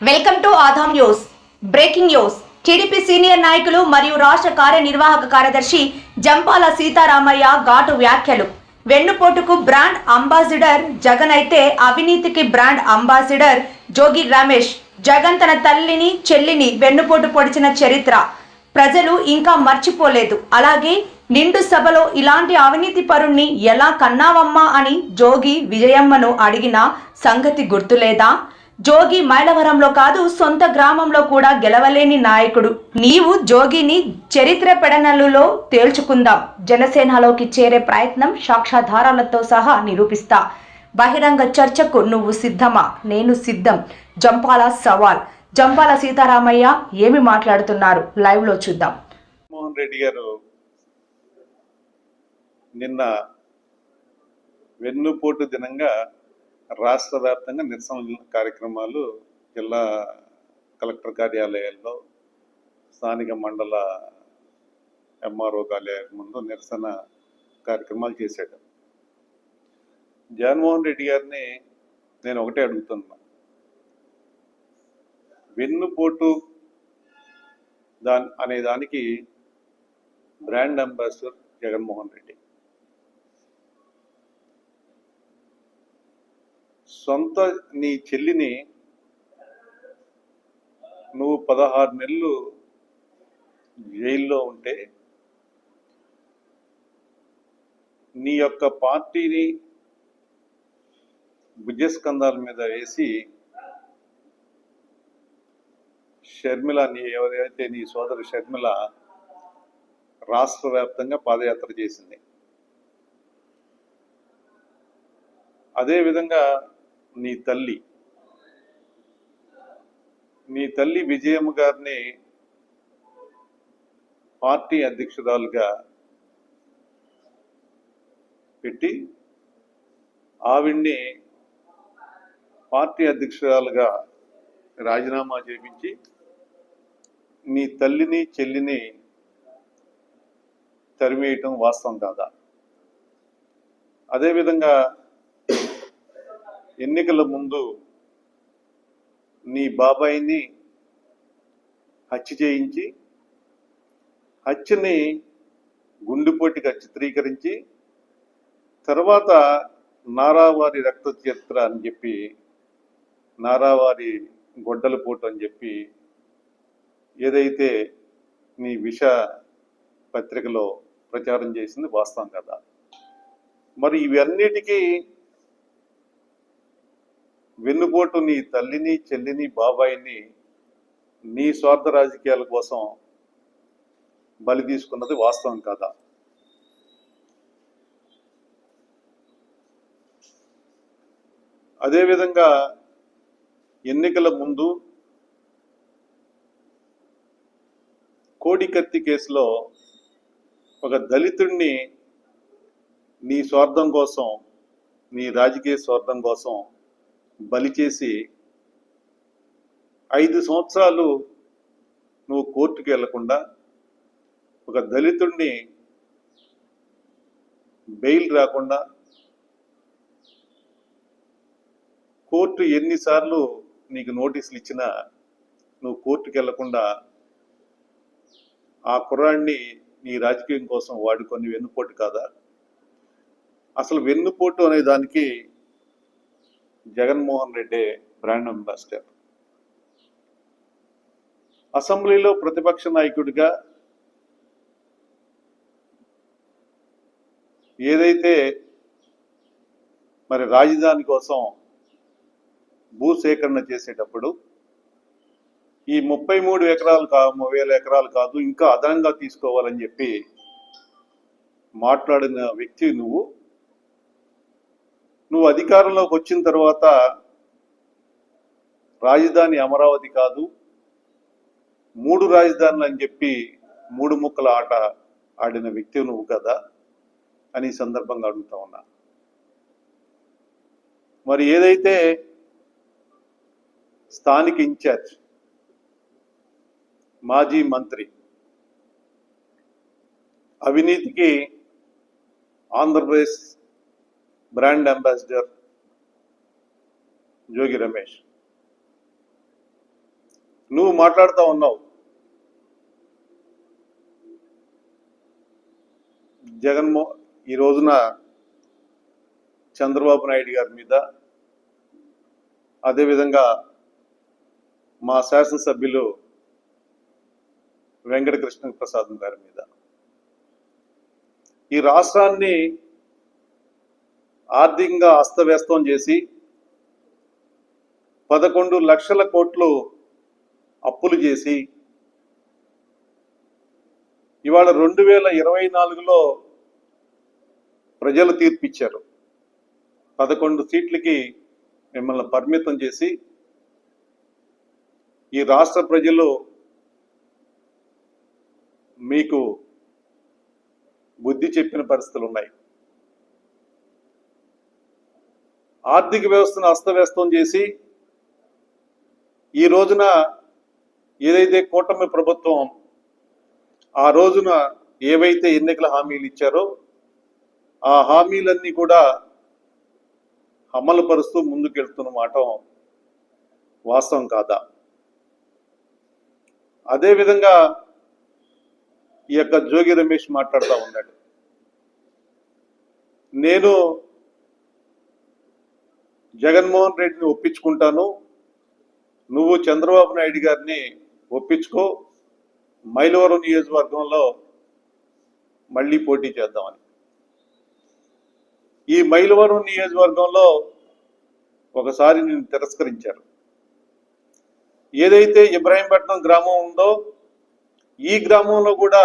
Welcome to Aadhan news. Breaking news. TDP senior నాయకులు మరియు రాష్ట్ర కార్యనిర్వాహక కార్యదర్శి జంపాల సీతారామయ్య ఘాటు వ్యాఖ్యలు. వెన్నుపోటుకు బ్రాండ్ అంబాసిడర్ జగన్ అయితే అవినీతికి బ్రాండ్ అంబాసిడర్ జోగి రమేష్. జగన్ తన తల్లిని చెల్లిని వెన్నుపోటు పొడిచిన చరిత్ర. ప్రజలు ఇంకా మర్చిపోలేదు. అలాగే నిండు సభలో ఇలాంటి అవినీతి పరుణ్ణి ఎలా కన్నావమ్మా అని జోగి విజయమ్మను అడిగిన సంగతి గుర్తులేదా? జోగి మైలవరంలో కాదు సొంత గ్రామంలో కూడా గెలవలేని నాయకుడు. నీవు జోగిని చరిత్ర పెడనలులో తేల్చుకుందాం. జనసేనలోకి చేరే ప్రయత్నం సాక్ష్యాధారాలతో సహా నిరూపిస్తా. బహిరంగ చర్చకు నువ్వు సిద్ధమా? నేను సిద్ధం. జంపాల సవాల్. జంపాల సీతారామయ్య ఏమి మాట్లాడుతున్నారు? లైవ్లో చూద్దాం. మోహన్ రెడ్డి గారు నిన్న వెన్నుపోటు దినంగా రాష్ట్ర వ్యాప్తంగా నిరసన కార్యక్రమాలు జిల్లా కలెక్టర్ కార్యాలయాల్లో స్థానిక మండల ఎంఆర్ఓ కార్యాలయం ముందు నిరసన కార్యక్రమాలు చేశాడు జగన్మోహన్ రెడ్డి గారిని నేను ఒకటే అడుగుతున్నా. వెన్నుపోటు దాని అనే దానికి బ్రాండ్ అంబాసిడర్ జగన్మోహన్ రెడ్డి. సొంత నీ చెల్లిని నువ్వు పదహారు నెలలు జైల్లో ఉంటే నీ యొక్క పార్టీని భుజస్కంధాల మీద వేసి షర్మిల నీ ఎవరైతే నీ సోదరు షర్మిల రాష్ట్ర వ్యాప్తంగా పాదయాత్ర చేసింది. అదేవిధంగా నీ తల్లి నీ తల్లి విజయమ్మ గారిని పార్టీ అధ్యక్షురాలుగా పెట్టి ఆవిడ్ని పార్టీ అధ్యక్షురాలుగా రాజీనామా చేపించి నీ తల్లిని చెల్లిని తరిమేయటం వాస్తవం కాదా? అదేవిధంగా ఎన్నికల ముందు నీ బాబాయిని హత్య చేయించి హత్యని గుండెపోటుగా చిత్రీకరించి తర్వాత నారావారి రక్త చరిత్ర అని చెప్పి నారావారి గొడ్డల పోటు అని చెప్పి ఏదైతే నీ విష పత్రికలో ప్రచారం చేసింది వాస్తవం కదా. మరి ఇవన్నిటికీ వెన్నుపోటు నీ తల్లిని చెల్లిని బాబాయిని నీ స్వార్థ రాజకీయాల కోసం బలి తీసుకున్నది వాస్తవం కాదా? అదేవిధంగా ఎన్నికల ముందు కోడికత్తి కేసులో ఒక దళితుడిని నీ స్వార్థం కోసం నీ రాజకీయ స్వార్థం కోసం బలి చేసి ఐదు సంవత్సరాలు నువ్వు కోర్టుకి వెళ్ళకుండా ఒక దళితుడిని బెయిల్ రాకుండా కోర్టు ఎన్నిసార్లు నీకు నోటీసులు ఇచ్చినా నువ్వు కోర్టుకి వెళ్ళకుండా ఆ కుర్రాడిని నీ రాజకీయం కోసం వాడుకొని వెన్నుపోటు కాదా? అసలు వెన్నుపోటు అనే దానికి జగన్మోహన్ రెడ్డి బ్రాండ్ అంబాసిడర్. అసెంబ్లీలో ప్రతిపక్ష నాయకుడిగా ఏదైతే మరి రాజధాని కోసం భూ సేకరణ చేసేటప్పుడు ఈ ముప్పై మూడు ఎకరాలు కా వేల ఎకరాలు కాదు ఇంకా అదనంగా తీసుకోవాలని చెప్పి మాట్లాడిన వ్యక్తి నువ్వు. నువ్వు అధికారంలోకి వచ్చిన తర్వాత రాజధాని అమరావతి కాదు మూడు రాజధానులు అని చెప్పి మూడు ముక్కల ఆట ఆడిన వ్యక్తి నువ్వు కదా అని సందర్భంగా అడుగుతా ఉన్నా. మరి ఏదైతే స్థానిక ఇన్ఛార్జ్ మాజీ మంత్రి అవినీతికి ఆంధ్రప్రదేశ్ బ్రాండ్ అంబాసిడర్ జోగి రమేష్. నువ్వు మాట్లాడుతూ ఉన్నావు. జగన్మో ఈ రోజున చంద్రబాబు నాయుడు గారి మీద అదేవిధంగా మా శాసనసభ్యులు వెంకటకృష్ణ ప్రసాద్ గారి మీద. ఈ రాష్ట్రాన్ని ఆర్థికంగా అస్తవ్యస్తం చేసి పదకొండు లక్షల కోట్లు అప్పులు చేసి ఇవాళ రెండు వేల ఇరవై నాలుగులో ప్రజలు తీర్పిచ్చారు. పదకొండు సీట్లకి మిమ్మల్ని పరిమితం చేసి ఈ రాష్ట్ర ప్రజలు మీకు బుద్ధి చెప్పిన పరిస్థితులు ఉన్నాయి. ఆర్థిక వ్యవస్థను అస్తవ్యస్తం చేసి ఈ రోజున ఏదైతే కూటమి ప్రభుత్వం ఆ రోజున ఏవైతే ఎన్నికల హామీలు ఇచ్చారో ఆ హామీలన్నీ కూడా అమలుపరుస్తూ ముందుకెళ్తున్న మాట వాస్తవం కాదా? అదేవిధంగా ఈ యొక్క జోగి రమేష్ మాట్లాడుతూ ఉన్నాడు. నేను జగన్మోహన్ రెడ్డిని ఒప్పించుకుంటాను. నువ్వు చంద్రబాబు నాయుడు గారిని ఒప్పించుకో. మైలవరం నియోజకవర్గంలో మళ్ళీ పోటీ చేద్దామని. ఈ మైలవరం నియోజకవర్గంలో ఒకసారి నేను తిరస్కరించారు. ఏదైతే ఇబ్రాహీంపట్నం గ్రామం ఉందో ఈ గ్రామంలో కూడా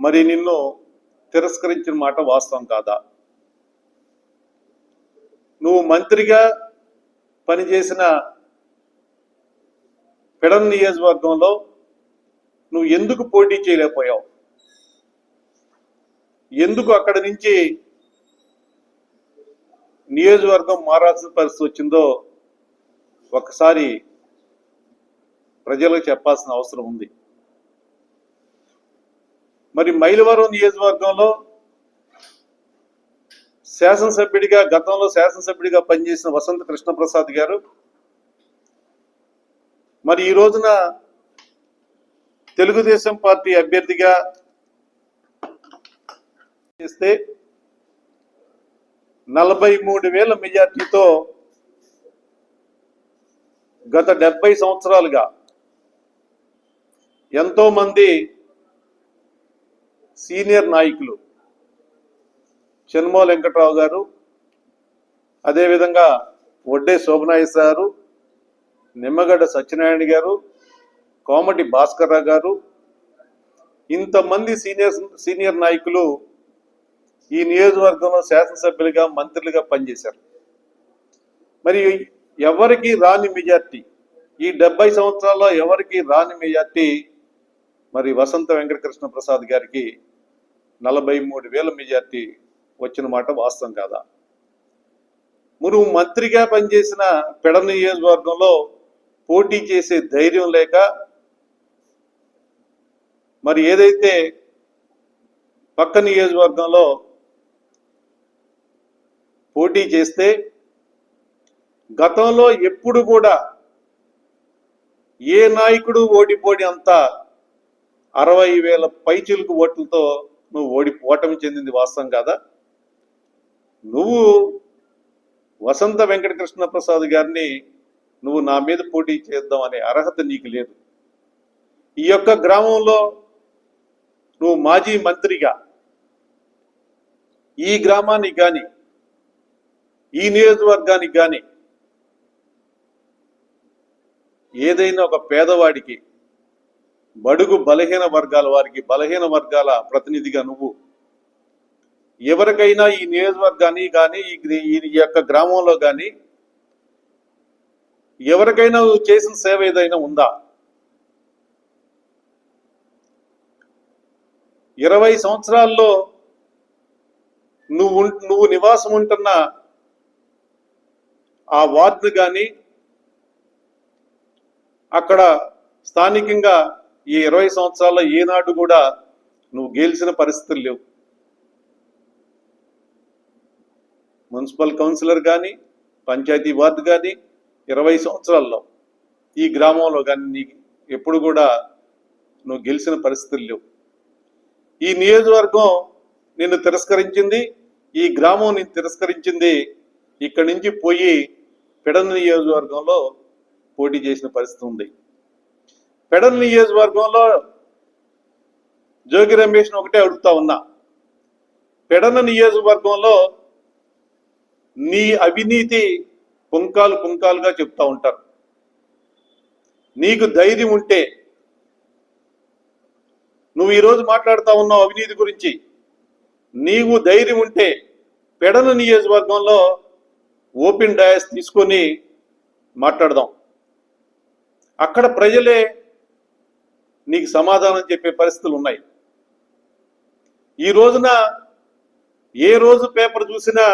మరి నిన్ను తిరస్కరించిన మాట వాస్తవం కాదా? నువ్వు మంత్రిగా పనిచేసిన పెడన్ నియోజకవర్గంలో నువ్వు ఎందుకు పోటీ చేయలేకపోయావు? ఎందుకు అక్కడి నుంచి నియోజకవర్గం మారాల్సిన పరిస్థితి వచ్చిందో ఒకసారి ప్రజలకు చెప్పాల్సిన అవసరం ఉంది. మరి మైలవరం నియోజకవర్గంలో శాసనసభ్యుడిగా గతంలో శాసనసభ్యుడిగా పనిచేసిన వసంత కృష్ణప్రసాద్ గారు మరి ఈ రోజున తెలుగుదేశం పార్టీ అభ్యర్థిగా చేస్తే నలభై మూడు వేల మెజార్టీతో గత డెబ్బై సంవత్సరాలుగా ఎంతో మంది సీనియర్ నాయకులు చెన్మో వెంకట్రావు గారు అదేవిధంగా వడ్డే శోభనాయస్ గారు నిమ్మగడ్డ సత్యనారాయణ గారు కోమటి భాస్కర్ గారు ఇంతమంది సీనియర్ సీనియర్ నాయకులు ఈ నియోజకవర్గంలో శాసనసభ్యులుగా మంత్రులుగా పనిచేశారు. మరి ఎవరికి రాని మెజార్టీ? ఈ డెబ్బై సంవత్సరాల్లో ఎవరికి రాని మెజార్టీ? మరి వసంత వెంకటకృష్ణ ప్రసాద్ గారికి నలభై మూడు వేల మెజార్టీ వచ్చిన మాట వాస్తవం కాదా? మురు మంత్రిగా పనిచేసిన పెడ నియోజకవర్గంలో పోటీ చేసే ధైర్యం లేక మరి ఏదైతే పక్క నియోజకవర్గంలో పోటీ చేస్తే గతంలో ఎప్పుడు కూడా ఏ నాయకుడు ఓడిపోడి అంత అరవై వేల పైచిలుకు ఓట్లతో నువ్వు ఓడి ఓటమి చెందింది వాస్తవం కాదా? నువ్వు వసంత వెంకటకృష్ణ ప్రసాద్ గారిని నువ్వు నా మీద పోటీ చేద్దాం అనే అర్హత నీకు లేదు. ఈ యొక్క గ్రామంలో నువ్వు మాజీ మంత్రిగా ఈ గ్రామానికి కానీ ఈ నియోజకవర్గానికి కానీ ఏదైనా ఒక పేదవాడికి బడుగు బలహీన వర్గాల వారికి బలహీన వర్గాల ప్రతినిధిగా నువ్వు ఎవరికైనా ఈ నియోజకవర్గాన్ని కానీ ఈ ఈ యొక్క గ్రామంలో కానీ ఎవరికైనా చేసిన సేవ ఏదైనా ఉందా? ఇరవై సంవత్సరాల్లో నువ్వు ఉం- నువ్వు నివాసం ఉంటున్న ఆ వార్డు కానీ అక్కడ స్థానికంగా ఈ ఇరవై సంవత్సరాల్లో ఏనాడు కూడా నువ్వు గెలిచిన పరిస్థితులు లేవు. మున్సిపల్ కౌన్సిలర్ కానీ పంచాయతీ వార్డు కానీ ఇరవై సంవత్సరాల్లో ఈ గ్రామంలో కానీ నీకు ఎప్పుడు కూడా నువ్వు గెలిచిన పరిస్థితులు లేవు. ఈ నియోజకవర్గం నిన్ను తిరస్కరించింది ఈ గ్రామం నిన్ను తిరస్కరించింది ఇక్కడి నుంచి పోయి పెడన నియోజకవర్గంలో పోటీ చేసిన పరిస్థితి ఉంది. పెడన నియోజకవర్గంలో జోగి రమేష్ ఒకటే అడుగుతా ఉన్నా. పెడన నియోజకవర్గంలో నీ అవినీతి పుంకాలు పుంకాలుగా చెప్తా ఉంటారు. నీకు ధైర్యం ఉంటే నువ్వు ఈరోజు మాట్లాడుతూ ఉన్నావు అవినీతి గురించి. నీవు ధైర్యం ఉంటే పెడన నియోజకవర్గంలో ఓపెన్ డయాస్ తీసుకొని మాట్లాడదాం. అక్కడ ప్రజలే నీకు సమాధానం చెప్పే పరిస్థితులు ఉన్నాయి. ఈ రోజున ఏ రోజు పేపర్ చూసినా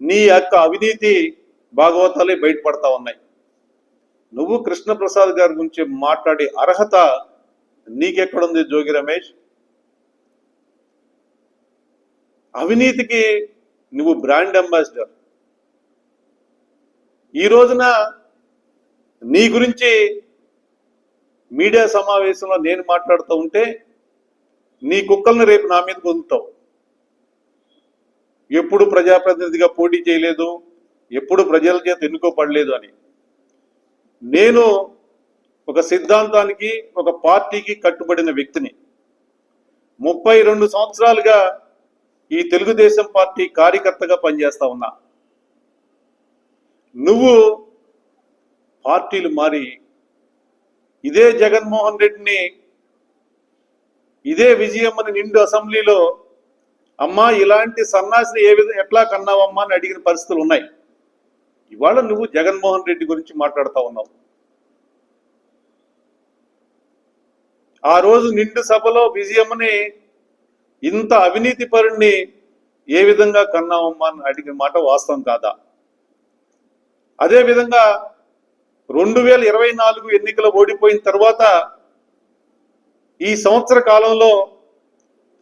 నీ యొక్క అవినీతి భాగవతాలే బయటపడతా ఉన్నాయి. నువ్వు కృష్ణప్రసాద్ గారి గురించి మాట్లాడే అర్హత నీకెక్కడుంది జోగి రమేష్? అవినీతికి నువ్వు బ్రాండ్ అంబాసిడర్. ఈ రోజున నీ గురించి మీడియా సమావేశంలో నేను మాట్లాడుతూ ఉంటే నీ కుక్కల్ని రేపు నా మీద పొందుతావు ఎప్పుడు ప్రజాప్రతినిధిగా పోటీ చేయలేదు ఎప్పుడు ప్రజల చేత ఎన్నుకోబడలేదు అని. నేను ఒక సిద్ధాంతానికి ఒక పార్టీకి కట్టుబడిన వ్యక్తిని. ముప్పై రెండు సంవత్సరాలుగా ఈ తెలుగుదేశం పార్టీ కార్యకర్తగా పనిచేస్తా ఉన్నా. నువ్వు పార్టీలు మారి ఇదే జగన్మోహన్ రెడ్డిని ఇదే విజయమ్మని నిండు అసెంబ్లీలో అమ్మా ఇలాంటి సన్నాసిని ఏ విధంగా ఎట్లా కన్నావమ్మా అని అడిగిన పరిస్థితులు ఉన్నాయి. ఇవాళ నువ్వు జగన్మోహన్ రెడ్డి గురించి మాట్లాడుతూ ఉన్నావు. ఆ రోజు నిండు సభలో విజయమ్మని ఇంత అవినీతి పరుణ్ణి ఏ విధంగా కన్నావమ్మా అని అడిగిన మాట వాస్తవం కాదా? అదే విధంగా రెండు వేల ఇరవై నాలుగు ఎన్నికలు ఓడిపోయిన తర్వాత ఈ సంవత్సర కాలంలో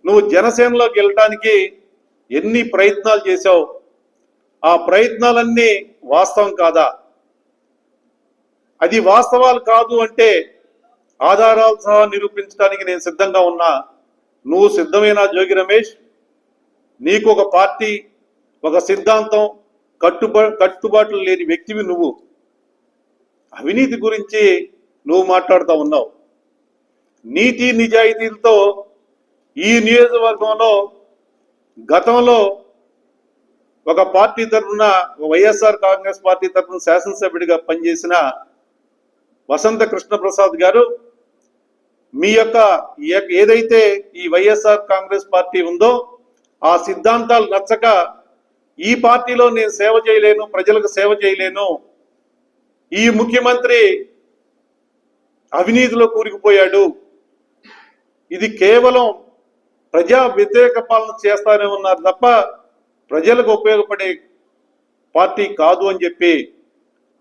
నువ్వు జనసేనలోకి వెళ్ళటానికి ఎన్ని ప్రయత్నాలు చేశావు? ఆ ప్రయత్నాలన్నీ వాస్తవం కాదా? అది వాస్తవాలు కాదు అంటే ఆధారాలు సహా నిరూపించడానికి నేను సిద్ధంగా ఉన్నా. నువ్వు సిద్ధమైన జోగి రమేష్? నీకు ఒక పార్టీ ఒక సిద్ధాంతం కట్టుబ కట్టుబాట్లు లేని వ్యక్తివి నువ్వు. అవినీతి గురించి నువ్వు మాట్లాడుతూ ఉన్నావు. నీతి నిజాయితీలతో ఈ నియోజకవర్గంలో గతంలో ఒక పార్టీ తరఫున వైఎస్ఆర్ కాంగ్రెస్ పార్టీ తరఫున శాసనసభ్యుడిగా పనిచేసిన వసంత కృష్ణప్రసాద్ గారు మీ యొక్క ఏదైతే ఈ వైఎస్ఆర్ కాంగ్రెస్ పార్టీ ఉందో ఆ సిద్ధాంతాలు నచ్చక ఈ పార్టీలో నేను సేవ చేయలేను ప్రజలకు సేవ చేయలేను ఈ ముఖ్యమంత్రి అవినీతిలో కూరుకుపోయాడు. ఇది కేవలం ప్రజా వ్యతిరేక పాలన చేస్తానే ఉన్నారు తప్ప ప్రజలకు ఉపయోగపడే పార్టీ కాదు అని చెప్పి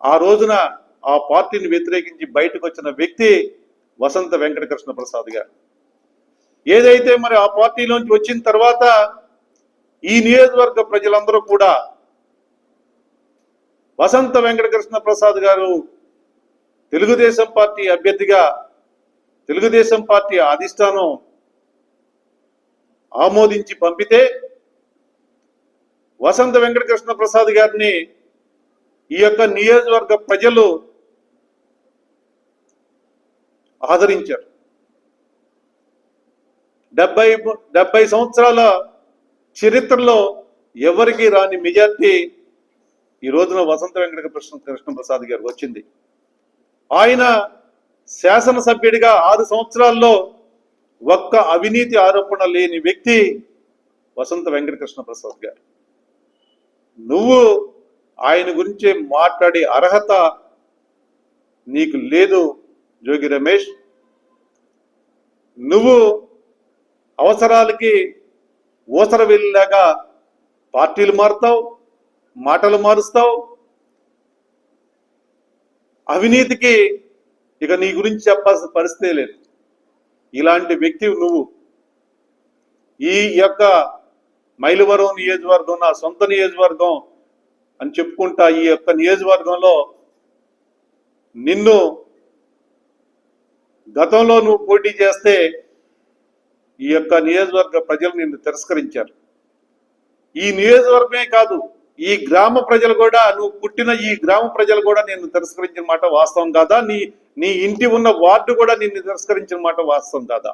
ఆ రోజున ఆ పార్టీని వ్యతిరేకించి బయటకు వచ్చిన వ్యక్తి వసంత వెంకటకృష్ణ ప్రసాద్ గారు. ఏదైతే మరి ఆ పార్టీలోంచి వచ్చిన తర్వాత ఈ నియోజకవర్గ ప్రజలందరూ కూడా వసంత వెంకటకృష్ణ ప్రసాద్ గారు తెలుగుదేశం పార్టీ అభ్యర్థిగా తెలుగుదేశం పార్టీ అధిష్టానం ఆమోదించి పంపితే వసంత వెంకటకృష్ణ ప్రసాద్ గారిని ఈ యొక్క నియోజకవర్గ ప్రజలు ఆదరించారు. డెబ్బై డెబ్బై సంవత్సరాల చరిత్రలో ఎవరికి రాని మెజార్టీ ఈ రోజున వసంత వెంకట కృష్ణ కృష్ణ ప్రసాద్ గారు వచ్చింది. ఆయన శాసనసభ్యుడిగా ఆరు సంవత్సరాల్లో ఒక్క అవినీతి ఆరోపణ లేని వ్యక్తి వసంత వెంకటకృష్ణ ప్రసాద్ గారు. నువ్వు ఆయన గురించి మాట్లాడే అర్హత నీకు లేదు జోగి రమేష్. నువ్వు అవసరాలకి ఊసర వెళ్ళాక పార్టీలు మారుతావు మాటలు మారుస్తావు. అవినీతికి ఇక నీ గురించి చెప్పాల్సిన పరిస్థితే లేదు. ఇలాంటి వ్యక్తి నువ్వు. ఈ యొక్క మైలవరం నియోజకవర్గం నా సొంత నియోజకవర్గం అని చెప్పుకుంటా ఈ యొక్క నియోజకవర్గంలో నిన్ను గతంలో నువ్వు పోటీ చేస్తే ఈ యొక్క నియోజకవర్గ ప్రజలు నిన్ను తిరస్కరించారు. ఈ నియోజకవర్గమే కాదు ఈ గ్రామ ప్రజలు కూడా నువ్వు పుట్టిన ఈ గ్రామ ప్రజలు కూడా నిన్ను తిరస్కరించిన మాట వాస్తవం కాదా? నీ నీ ఇంటి ఉన్న వార్డు కూడా నిన్ను తిరస్కరించిన మాట వాస్తవం దాదా.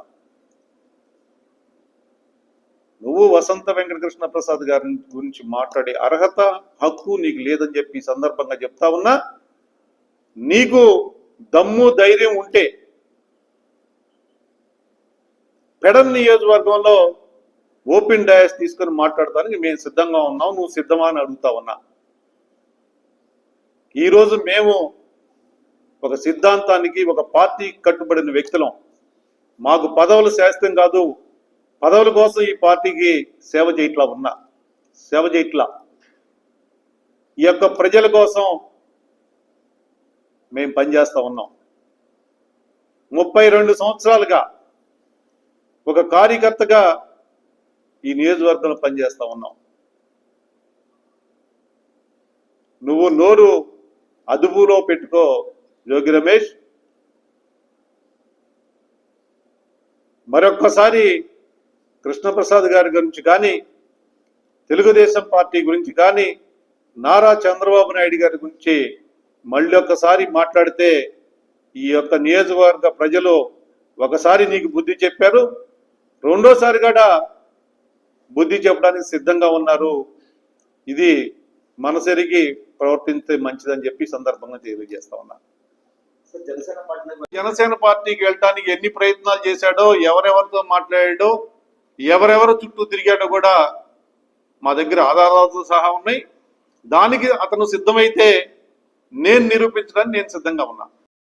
నువ్వు వసంత వెంకటకృష్ణ ప్రసాద్ గారి గురించి మాట్లాడే అర్హత హక్కు నీకు లేదని చెప్పి సందర్భంగా చెప్తా ఉన్నా నీకు దమ్ము ధైర్యం ఉంటే పెడన్ నియోజకవర్గంలో ఓపెన్ డయాస్ తీసుకొని మాట్లాడటానికి మేము సిద్ధంగా ఉన్నాం నువ్వు సిద్ధమా అని అడుగుతా ఉన్నా. ఈరోజు మేము ఒక సిద్ధాంతానికి ఒక పార్టీ కట్టుబడిన వ్యక్తులం. మాకు పదవులు శాస్త్రం కాదు పదవుల కోసం ఈ పార్టీకి సేవ చేయట్లా ఉన్నా సేవ చేయట్లా. ఈ యొక్క ప్రజల కోసం మేము పనిచేస్తూ ఉన్నాం. ముప్పై రెండు సంవత్సరాలుగా ఒక కార్యకర్తగా ఈ నియోజకవర్గంలో పనిచేస్తూ ఉన్నాం. నువ్వు నోరు అదుపులో పెట్టుకో యోగి రమేష్. మరొక్కసారి కృష్ణప్రసాద్ గారి గురించి కానీ తెలుగుదేశం పార్టీ గురించి కానీ నారా చంద్రబాబు నాయుడు గారి గురించి మళ్ళీ ఒక్కసారి మాట్లాడితే ఈ యొక్క నియోజకవర్గ ప్రజలు ఒకసారి నీకు బుద్ధి చెప్పారు రెండోసారి కూడా బుద్ధి చెప్పడానికి సిద్ధంగా ఉన్నారు. ఇది మనసెరిగి ప్రవర్తించే మంచిదని చెప్పి సందర్భంగా తెలియజేస్తా ఉన్నా. జనసేన పార్టీకి వెళ్ళటానికి ఎన్ని ప్రయత్నాలు చేశాడో ఎవరెవరితో మాట్లాడాడో ఎవరెవరు చుట్టూ తిరిగాడో కూడా మా దగ్గర ఆధారాలతో సహా ఉన్నాయి. దానికి అతను సిద్ధమైతే నేను నిరూపించడానికి నేను సిద్ధంగా ఉన్నా.